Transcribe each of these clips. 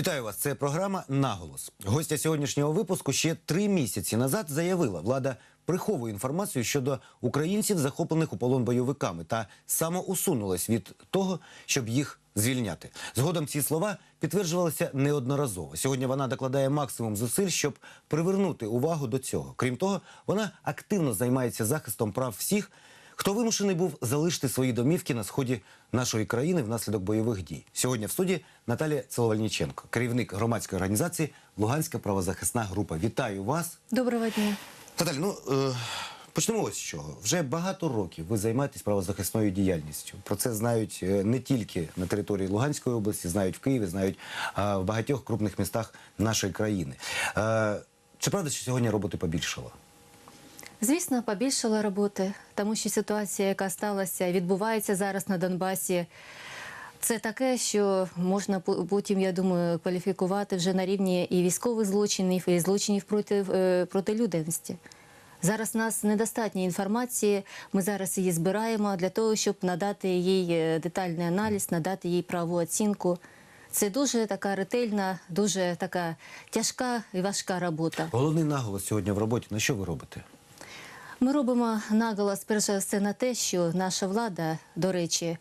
Вітаю вас. Це програма Наголос. Гостя сьогоднішнього випуску ще три місяці назад заявила, влада приховує інформацію щодо українців, захоплених у полон бойовиками, та самоусунулась від того, щоб їх звільняти. Згодом ці слова підтверджувалися неодноразово. Сьогодні вона докладає максимум зусиль, щоб привернути увагу до цього. Крім того, вона активно займається захистом прав всіх. Хто вимушений був залишити свої домівки на сході нашої країни внаслідок бойових дій? Сьогодні в студії Наталія Целовальніченко, керівник громадської організації Луганська правозахисна група. Вітаю вас, Доброго дня. Наталі. Ну е, почнемо ось з чого. Вже багато років ви займаєтесь правозахисною діяльністю. Про це знають е, не тільки на території Луганської області, знають в Києві, знають е, в багатьох крупних містах нашої країни. Е, чи правда, що сьогодні роботи побільшало? Звісно, побільшало роботи, тому що ситуація, яка сталася, відбувається зараз на Донбасі. Це таке, що можна потім, я думаю, кваліфікувати вже на рівні і військових злочинів, і злочинів проти, е, проти людяності. Зараз нас недостатньо інформації. Ми зараз її збираємо для того, щоб надати їй е, детальний аналіз, надати їй правову оцінку. Це дуже така ретельна, дуже така тяжка і важка робота. Головний наголос сьогодні в роботі. На що ви робите? Ми робимо наголос перш за все на те, що наша влада, до речі,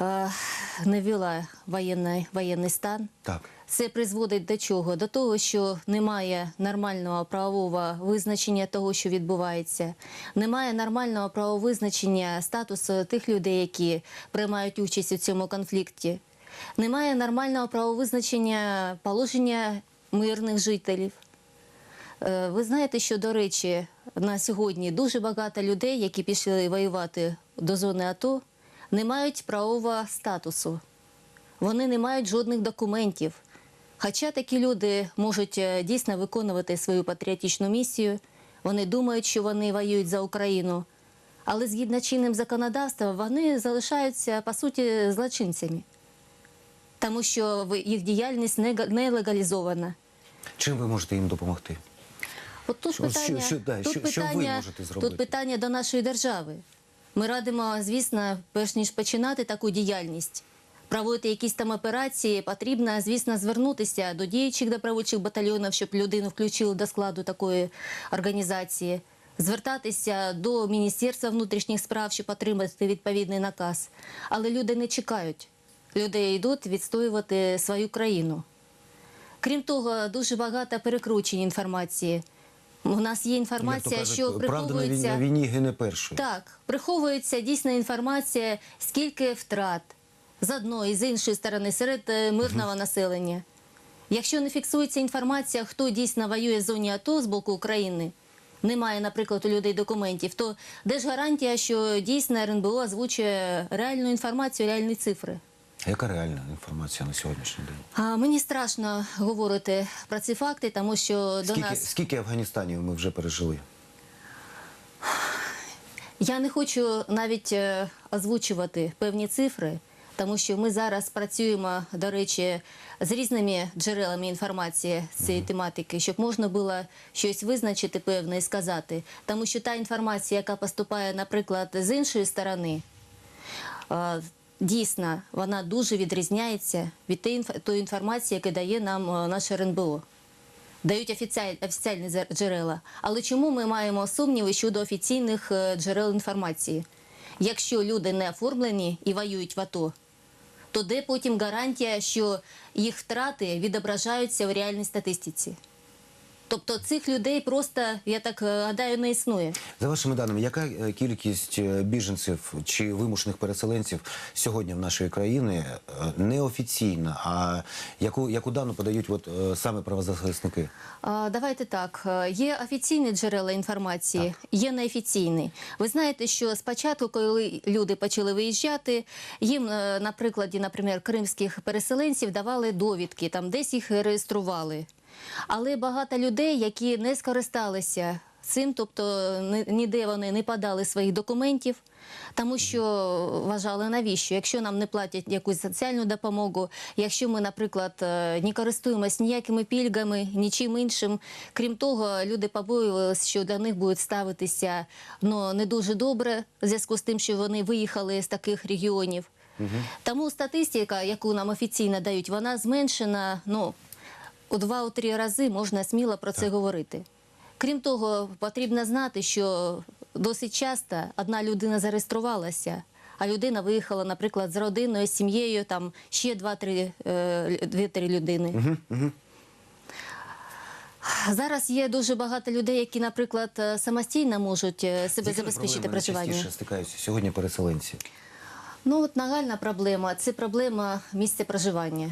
е, не ввела воєнний, воєнний стан. Так. Це призводить до чого? До того, що немає нормального правового визначення того, що відбувається, немає нормального правового визначення статусу тих людей, які приймають участь у цьому конфлікті. Немає нормального правового визначення положення мирних жителів. Е, Ви знаєте, що, до речі, на сьогодні дуже багато людей, які пішли воювати до зони АТО, не мають правового статусу. Вони не мають жодних документів. Хоча такі люди можуть е, дійсно виконувати свою патріотичну місію, вони думають, що вони воюють за Україну. Але згідно чинним законодавством, вони залишаються по суті злочинцями, тому що їх діяльність не легалізована. Чим ви можете їм допомогти? От тут Що- питання, що- да, тут, що- що ви питання можете зробити? тут питання до нашої держави. Ми радимо, звісно, перш ніж починати таку діяльність, проводити якісь там операції, потрібно, звісно, звернутися до діючих добровольчих батальйонів, щоб людину включили до складу такої організації, звертатися до Міністерства внутрішніх справ, щоб отримати відповідний наказ. Але люди не чекають. Люди йдуть відстоювати свою країну. Крім того, дуже багато перекручень інформації. У нас є інформація, кажуть, що приховується на війні гине першою. так, приховується дійсна інформація, скільки втрат з одної з іншої сторони серед е, мирного населення. Якщо не фіксується інформація, хто дійсно воює в зоні АТО з боку України, немає, наприклад, у людей документів, то де ж гарантія, що дійсно РНБО озвучує реальну інформацію, реальні цифри? А Яка реальна інформація на сьогоднішній день? А мені страшно говорити про ці факти, тому що до нас скільки Афганістанів ми вже пережили? Я не хочу навіть е, озвучувати певні цифри, тому що ми зараз працюємо, до речі, з різними джерелами інформації з цієї тематики, щоб можна було щось визначити певне і сказати. Тому що та інформація, яка поступає, наприклад, з іншої сторони, дійсно вона дуже відрізняється від тої інформації, яку дає нам е, наше РНБО дають офіціаль, офіціальні зер- джерела. Але чому ми маємо сумніви щодо офіційних е, джерел інформації? Якщо люди не оформлені і воюють в АТО, то де потім гарантія, що їх втрати відображаються в реальній статистиці? Тобто цих людей просто, я так е, гадаю, не існує. За вашими даними, яка е, кількість е, біженців чи вимушених переселенців сьогодні в нашої країни неофіційна, а яку, яку дану подають от, саме правозахисники? А, Давайте так. Є офіційні джерела інформації, є неофіційні. Ви знаєте, що спочатку, коли люди почали виїжджати, їм на прикладі, наприклад, кримських переселенців давали довідки, там десь їх реєстрували. Але багато людей, які не скористалися цим, тобто ніде вони не подали своїх документів, тому що вважали навіщо, якщо нам не платять якусь соціальну допомогу, якщо ми, наприклад, е, не користуємось ніякими пільгами, нічим іншим. Крім того, люди побоювалися, що до них будуть ставитися ну, не дуже добре в зв'язку з тим, що вони виїхали з таких регіонів. Тому статистика, яку нам офіційно дають, вона зменшена ну, у два-три рази можна сміло про це говорити. Крім того, потрібно знати, що досить часто одна людина зареєструвалася, а людина виїхала, наприклад, з родиною, з сім'єю, там ще два-три е, дві-три людини. Зараз є дуже багато людей, які, наприклад, е, самостійно можуть е, себе забезпечити проживання. найчастіше стикаються сьогодні переселенці? Ну, от нагальна проблема це проблема місця проживання.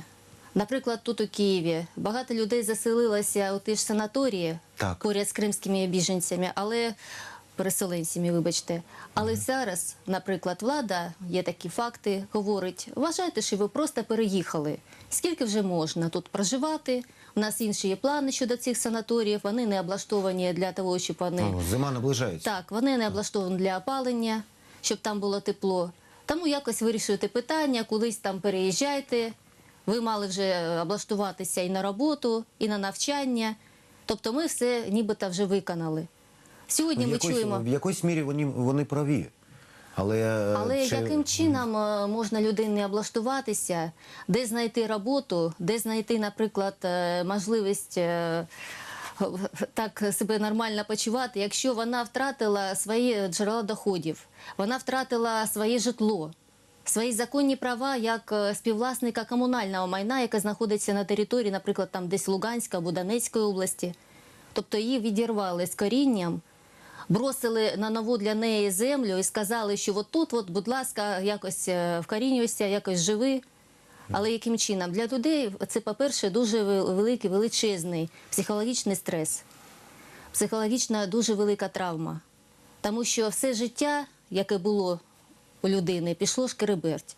Наприклад, тут у Києві багато людей заселилося у ті ж санаторії Так. поряд з кримськими біженцями, але переселенцями, вибачте. Але зараз, наприклад, влада, є такі факти, говорить: вважайте, що ви просто переїхали. Скільки вже можна тут проживати? У нас інші є плани щодо цих санаторіїв. Вони не облаштовані для того, щоб вони О, зима наближається. так, вони не облаштовані для опалення, щоб там було тепло. Тому якось вирішуєте питання, кудись там переїжджайте. Ви мали вже облаштуватися і на роботу, і на навчання. Тобто ми все нібито вже виконали. Сьогодні в, ми чуємо. в якоїсь мірі вони, вони праві. Але, е, Але чи... яким чином е, можна людині облаштуватися, де знайти роботу, де знайти, наприклад, е, можливість е, так себе нормально почувати, якщо вона втратила свої джерела доходів, вона втратила своє житло, свої законні права як е, співвласника комунального майна, яке знаходиться на території, наприклад, там десь Луганська або Донецької області. Тобто її відірвали з корінням бросили на нову для неї землю і сказали, що от тут, от, будь ласка, якось е, вкорінюйся, якось живи. Але яким чином? Для людей це, по-перше, дуже великий, величезний психологічний стрес, психологічна дуже велика травма. Тому що все життя, яке було у людини, пішло шкереберть.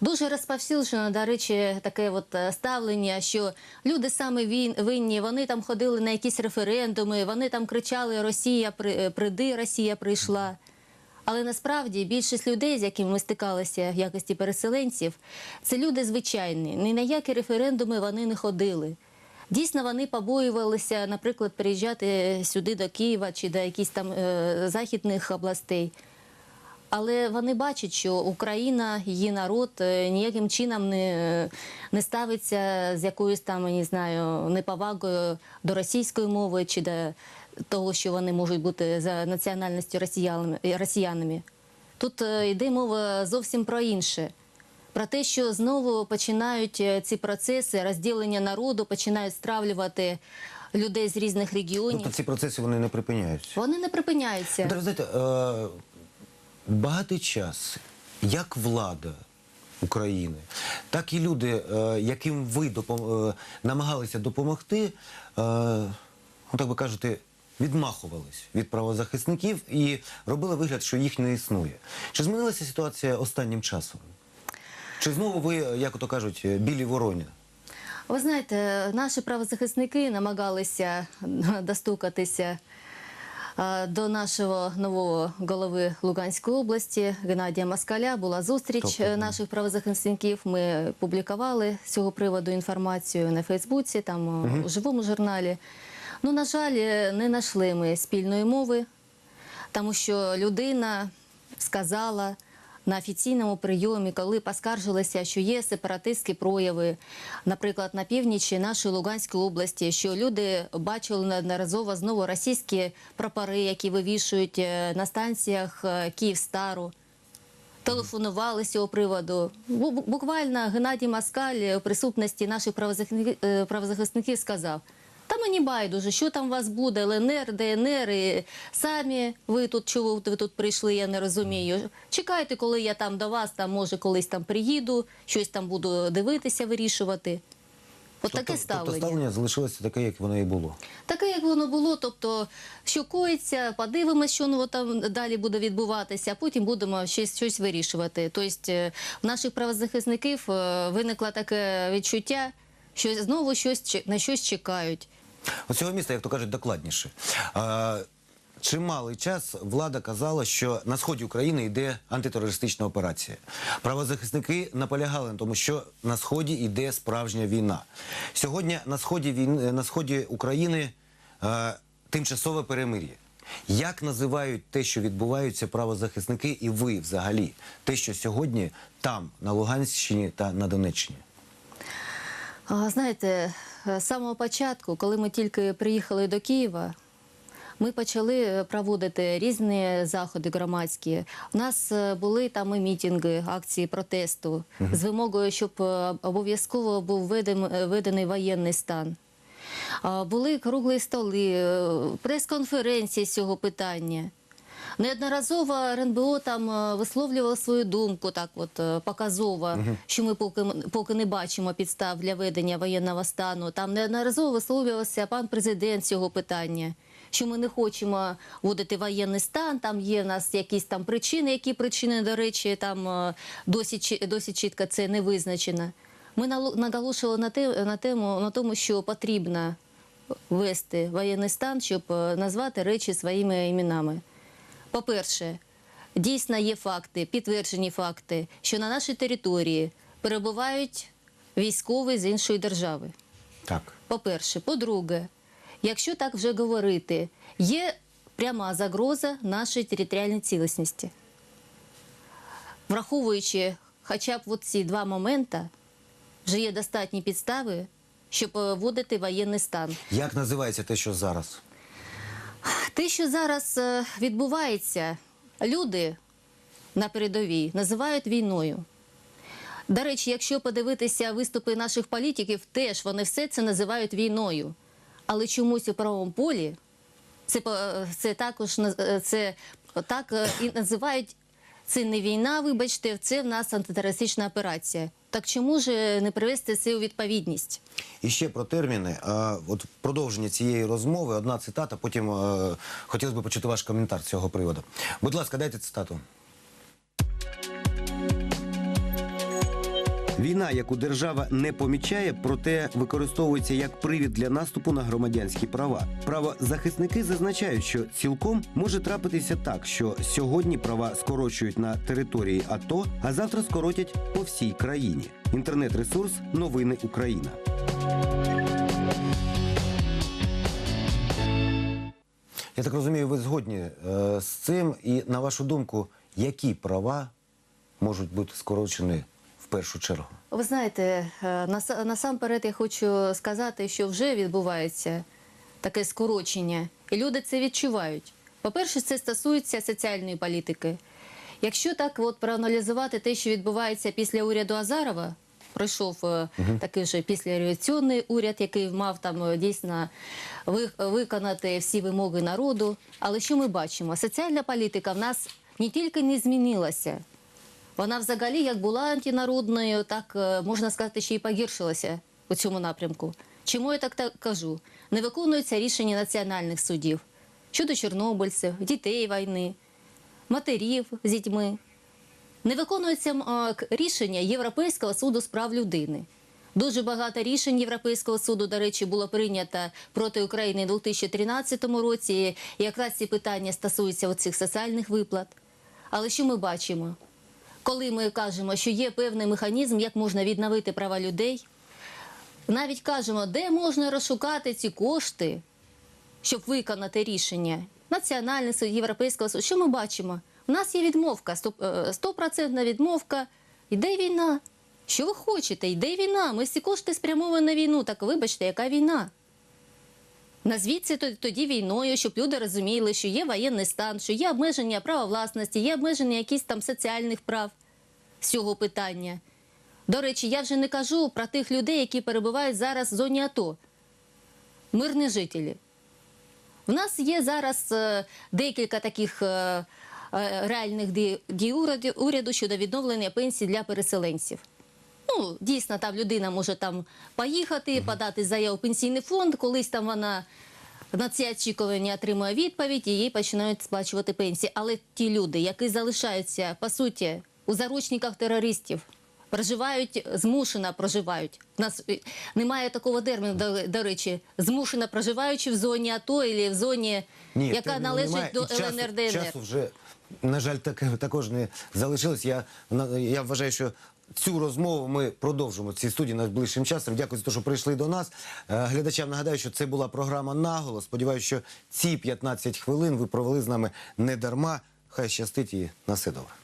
Дуже розповсюджено, до речі, таке от е, ставлення, що люди саме винні, вони там ходили на якісь референдуми, вони там кричали Росія е, приди, Росія прийшла. Але насправді більшість людей, з якими ми стикалися в якості переселенців, це люди звичайні. Ні на які референдуми вони не ходили. Дійсно, вони побоювалися, наприклад, приїжджати сюди до Києва чи до якихось там е, західних областей. Але вони бачать, що Україна, її народ е, ніяким чином не, не ставиться з якоюсь там, я не знаю, неповагою до російської мови чи до того, що вони можуть бути за національністю росіянами. Тут е, йде мова зовсім про інше. Про те, що знову починають е, ці процеси розділення народу, починають стравлювати людей з різних регіонів. Тобто ці процеси вони не припиняються. Вони не припиняються. Тобто, знаєте, е, багатий час, як влада України, так і люди, е, яким ви допом- е, намагалися допомогти, е, ну, так би кажете, відмахувались від правозахисників і робили вигляд, що їх не існує. Чи змінилася ситуація останнім часом? Чи знову ви, як ото кажуть, білі вороні? Ви знаєте, наші правозахисники намагалися достукатися до нашого нового голови Луганської області Геннадія Москаля. Була зустріч Тобто, наших правозахисників. Ми публікували з цього приводу інформацію на Фейсбуці, там угу. у живому журналі. Ну, на жаль, е, не знайшли ми спільної мови, тому що людина сказала на офіційному прийомі, коли поскаржилися, що є сепаратистські прояви, наприклад, на північі нашої Луганської області, що люди бачили неодноразово знову російські прапори, які вивішують е, на станціях е, Київстару. Телефонували з цього приводу. Бу- бу- Буквально Геннадій Маскаль у присутності наших е, правозахисників сказав: та мені байдуже, що там у вас буде, ЛНР, ДНР, і самі ви тут чого ви тут прийшли, я не розумію. Чекайте, коли я там до вас, там може колись там приїду, щось там буду дивитися, вирішувати. От таке Тобто ставлення. ставлення залишилося таке, як воно і було. Таке, як воно було, тобто, що коїться, подивимось, що ну, там далі буде відбуватися, а потім будемо щось, щось вирішувати. Тобто, е, в наших правозахисників е, виникло таке відчуття, що знову щось на щось чекають. От цього міста, як то кажуть, докладніше. Чималий час влада казала, що на сході України йде антитерористична операція. Правозахисники наполягали на тому, що на сході йде справжня війна. Сьогодні на сході війни, на сході України е, тимчасове перемир'я. Як називають те, що відбуваються правозахисники, і ви взагалі, те, що сьогодні там, на Луганщині та на Донеччині? Знаєте, е, з самого початку, коли ми тільки приїхали до Києва, ми почали е, проводити різні заходи громадські. У нас е, були там і мітинги, акції протесту з вимогою, щоб обов'язково був введен- введений воєнний стан. Були круглі столи, прес-конференції з цього питання. Неодноразово РНБО там е, висловлювало свою думку, так от е, показово, що ми поки, поки не бачимо підстав для ведення воєнного стану. Там неодноразово висловлювався пан президент цього питання. Що ми не хочемо вводити воєнний стан, там є в нас якісь там причини, які причини, до речі, там е, досить, досить чітко це не визначено. Ми наголошували на, те, на тему на тому, що потрібно ввести воєнний стан, щоб назвати речі своїми іменами. По-перше, дійсно є факти, підтверджені факти, що на нашій території перебувають військові з іншої держави. Так. По-перше, по-друге, якщо так вже говорити, є пряма загроза нашій територіальній цілісності. Враховуючи хоча б от ці два моменти, вже є достатні підстави, щоб е, вводити воєнний стан. Як називається те, що зараз? Те, що зараз е, відбувається, люди на передовій називають війною. До речі, якщо подивитися виступи наших політиків, теж вони все це називають війною. Але чомусь у правому полі це, е, це також е, це так і називають це не війна, вибачте, це в нас антитерористична операція. Так чому ж не привести це у відповідність? І ще про терміни. От продовження цієї розмови, одна цитата, потім е, хотілося б почути ваш коментар з цього приводу. Будь ласка, дайте цитату. Війна, яку держава не помічає, проте використовується як привід для наступу на громадянські права. Правозахисники зазначають, що цілком може трапитися так, що сьогодні права скорочують на території АТО, а завтра скоротять по всій країні. Інтернет-ресурс Новини Україна. Я так розумію, ви згодні е, з цим. І на вашу думку, які права можуть бути скорочені першу чергу? Ви знаєте, е, нас- насамперед я хочу сказати, що вже відбувається таке скорочення, і люди це відчувають. По-перше, це стосується соціальної політики. Якщо так от проаналізувати те, що відбувається після уряду Азарова, пройшов е, такий вже післяреволюційний уряд, який мав там е, дійсно виконати всі вимоги народу. Але що ми бачимо? Соціальна політика в нас не тільки не змінилася, вона взагалі як була антинародною, так е, можна сказати, ще й погіршилася у цьому напрямку. Чому я так, кажу? Не виконуються рішення національних судів щодо чорнобильців, дітей війни, матерів з дітьми. Не виконується рішення Європейського суду з прав людини. Дуже багато рішень Європейського суду, до речі, було прийнято проти України у 2013 році. І якраз ці питання стосуються оцих соціальних виплат. Але що ми бачимо? Коли ми кажемо, що є певний механізм, як можна відновити права людей, навіть кажемо, де можна розшукати ці кошти, щоб виконати рішення Національний суд, Європейського суду. Що ми бачимо? У нас є відмовка, стоп- е, стопроцентна відмовка. Йде війна. Що ви хочете? Йде війна. Ми всі кошти спрямовані на війну. Так вибачте, яка війна? Назвіть це тоді війною, щоб люди розуміли, що є воєнний стан, що є обмеження права власності, є обмеження якісь там соціальних прав з цього питання. До речі, я вже не кажу про тих людей, які перебувають зараз в зоні АТО. Мирні жителі. В нас є зараз е, декілька таких е, е, реальних дій, уряду щодо відновлення пенсій для переселенців. Ну, дійсно, там людина може там поїхати, подати заяву в пенсійний фонд, колись там вона на ці очікування отримує відповідь і їй починають сплачувати пенсії. Але ті люди, які залишаються, по суті, у заручниках терористів, проживають, змушено проживають. У нас е, немає такого терміну, до, до речі, змушено проживаючи в зоні АТО або в зоні, яка належить немає. до І часу- ЛНР ДНР. Часу вже, на жаль, так, також не залишилось. Я, я вважаю, що Цю розмову ми продовжимо в цій студії найближчим часом. Дякую за те, що прийшли до нас. Е, глядачам нагадаю, що це була програма наголос. Сподіваюся, що ці 15 хвилин ви провели з нами не дарма. Хай щастить і на все добре.